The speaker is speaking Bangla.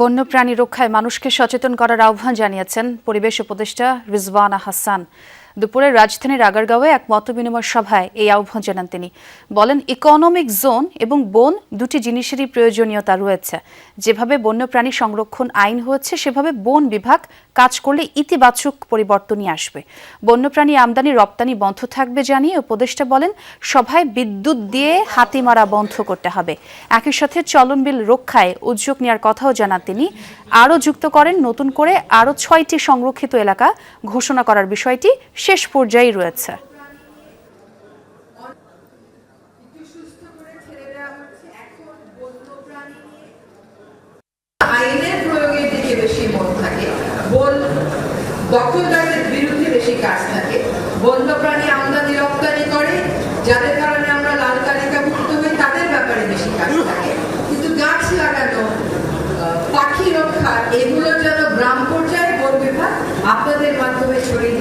বন্যপ্রাণী রক্ষায় মানুষকে সচেতন করার আহ্বান জানিয়েছেন পরিবেশ উপদেষ্টা রিজওয়ানা হাসান। দুপুরে রাজধানীর আগারগাঁওয়ে এক মতবিনিময় সভায় এই আহ্বান জানান তিনি। বলেন, ইকোনমিক জোন এবং বন দুটি জিনিসেরই প্রয়োজনীয়তা রয়েছে। যেভাবে বন্যপ্রাণী সংরক্ষণ আইন হয়েছে, সেভাবে বন বিভাগ কাজ করলে ইতিবাচক পরিবর্তনই আসবে। বন্যপ্রাণী আমদানি রপ্তানি বন্ধ থাকবে জানিয়ে উপদেষ্টা বলেন, সভায় বিদ্যুৎ দিয়ে হাতি মারা বন্ধ করতে হবে। একই সাথে চলন বিল রক্ষায় উদ্যোগ নেওয়ার কথাও জানান তিনি। আরও যুক্ত করেন, নতুন করে আরও ছয়টি সংরক্ষিত এলাকা ঘোষণা করার বিষয়টি শেষ পর্যায়ে রয়েছে। আইনের প্রয়োগের দিকে বেশি মন থাকে। বন দখলদারদের বিরুদ্ধে বেশি কাজ থাকে। বন্যপ্রাণী আমদানি রপ্তানি করে, যাদের কারণে আমরা লাল তালিকাভুক্ত হই, তাদের ব্যাপারে বেশি কাজ থাকে। কিন্তু গাছ লাগানো পাখি রক্ষা, এগুলো যেন গ্রাম পর্যায়ে বন বিভাগ আপনাদের মাধ্যমে ছড়িয়ে